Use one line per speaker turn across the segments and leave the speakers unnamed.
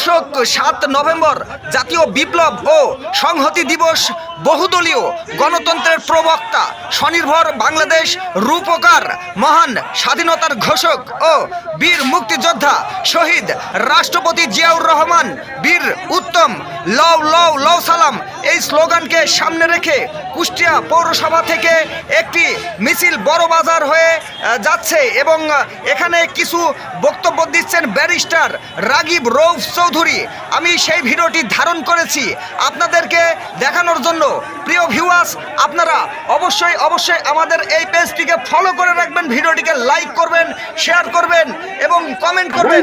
দর্শক সাত নভেম্বর জাতীয় বিপ্লব ও সংহতি দিবস বহুদলীয় গণতন্ত্রের প্রবক্তা, স্বনির্ভর বাংলাদেশ রূপকার, মহান স্বাধীনতার ঘোষক ও বীর মুক্তিযোদ্ধা শহীদ রাষ্ট্রপতি জিয়াউর রহমান, বীর উত্তম লও লও লও সালাম। এই স্লোগানকে সামনে রেখে কুষ্টিয়া পৌরসভা থেকে একটি মিছিল বড় বাজার হয়ে যাচ্ছে এবং এখানে কিছু বক্তব্য দিচ্ছেন ব্যারিস্টার রাগিব রৌফ চৌধুরী। আমি সেই ভিডিওটি ধারণ করেছি আপনাদেরকে দেখানোর জন্য। প্রিয় ভিউয়ার্স আপনারা অবশ্যই অবশ্যই আমাদের এই পেজটিকে ফলো করে রাখবেন, ভিডিওটিকে লাইক করবেন শেয়ার করবেন এবং কমেন্ট করবেন।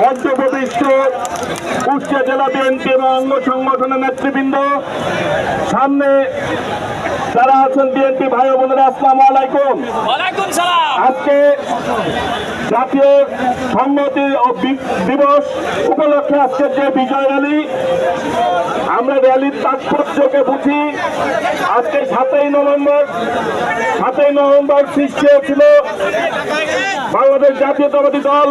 মধ্যপ্রবিষ্ট কুষ্টিয়া জেলা বিএনপি এবং অঙ্গ সংগঠনের নেতৃবৃন্দ। সামনে যারা আছেন বিএনপি ভাই বোনেরা, আসসালাম আলাইকুম। আজকে জাতীয় সংহতি ও দিবস উপলক্ষে আজকের যে বিজয় র্যালি, আমরা র্যালির তাৎপর্যকে বুঝি। আজকে সাতই নভেম্বর সাতই নভেম্বর সৃষ্টি হয়েছিল বাংলাদেশ জাতীয়তাবাদী দল,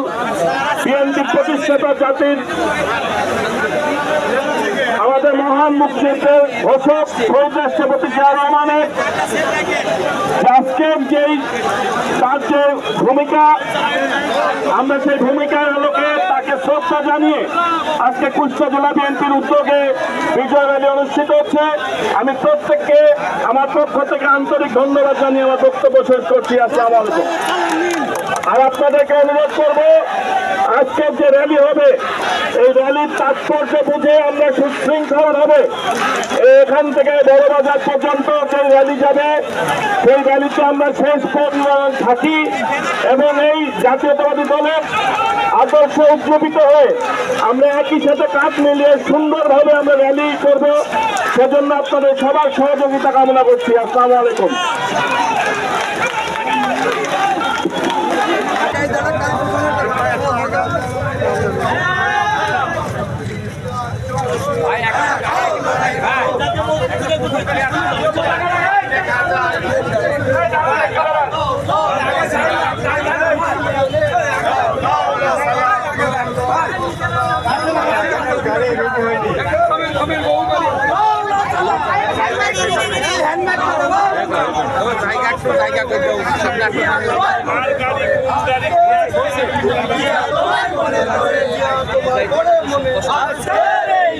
বিএনপি প্রতিষ্ঠাতা জাতির মহান মুক্তিযুদ্ধের ঘোষক শহীদ রাষ্ট্রপতি জিয়া রহমানের আজকের যেই তার যে ভূমিকা, আমরা সেই ভূমিকার আলোকে তাকে শ্রদ্ধা জানিয়ে আজকে কুষ্টিয়া জেলা বিএনপির উদ্যোগে বিজয় র্যালি অনুষ্ঠিত হচ্ছে। আমি প্রত্যেককে, আমার পক্ষ থেকে আন্তরিক ধন্যবাদ জানিয়ে আমার বক্তব্য শেষ করছি। আসসালামু আলাইকুম। আর আপনাদেরকে অনুরোধ করব, আজকের যে র্যালি হবে র্যালির তাৎপর্য বুঝে আমরা সুশৃঙ্খল হবে এখান থেকে বড়বাজার পর্যন্ত যে র্যালি যাবে, সেই র্যালিতে আমরা শেষ থাকি এবং এই জাতীয়তাবাদী দলের আদর্শ উদ্যোপিত হয়ে আমরা একই সাথে কাজ মিলিয়ে সুন্দরভাবে আমরা র্যালি করব। সেজন্য আপনাদের সবার সহযোগিতা কামনা করছি। আসসালামু আলাইকুম।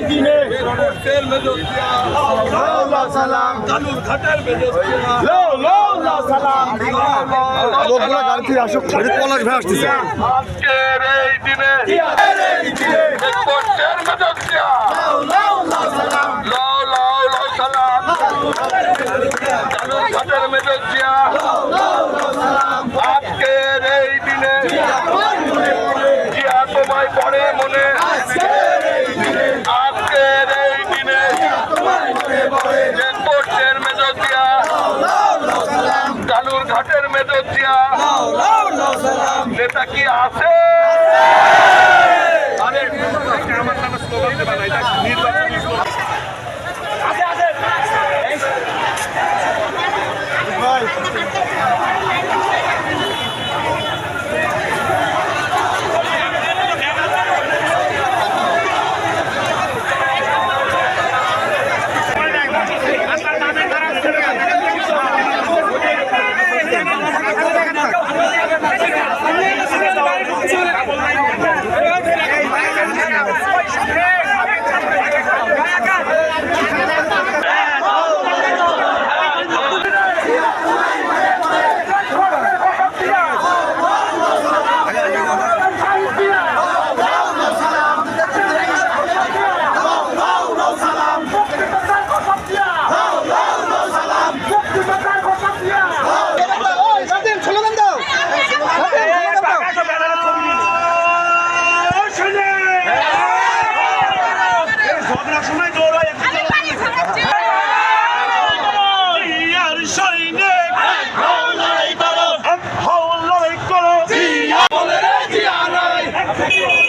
দিনে লোকগুলো গাড়ি থেকে আসুক পলাশ ভাই আসতেছে।
আজকের এই দিনে কষ্টের মেজাজিয়া লাও লাও লাও সালাম। ঘাটের আমাদের মেজর নেতা কি আছে? আমার নামে স্লোগান দেবা নাই নির্বাচন Thank you.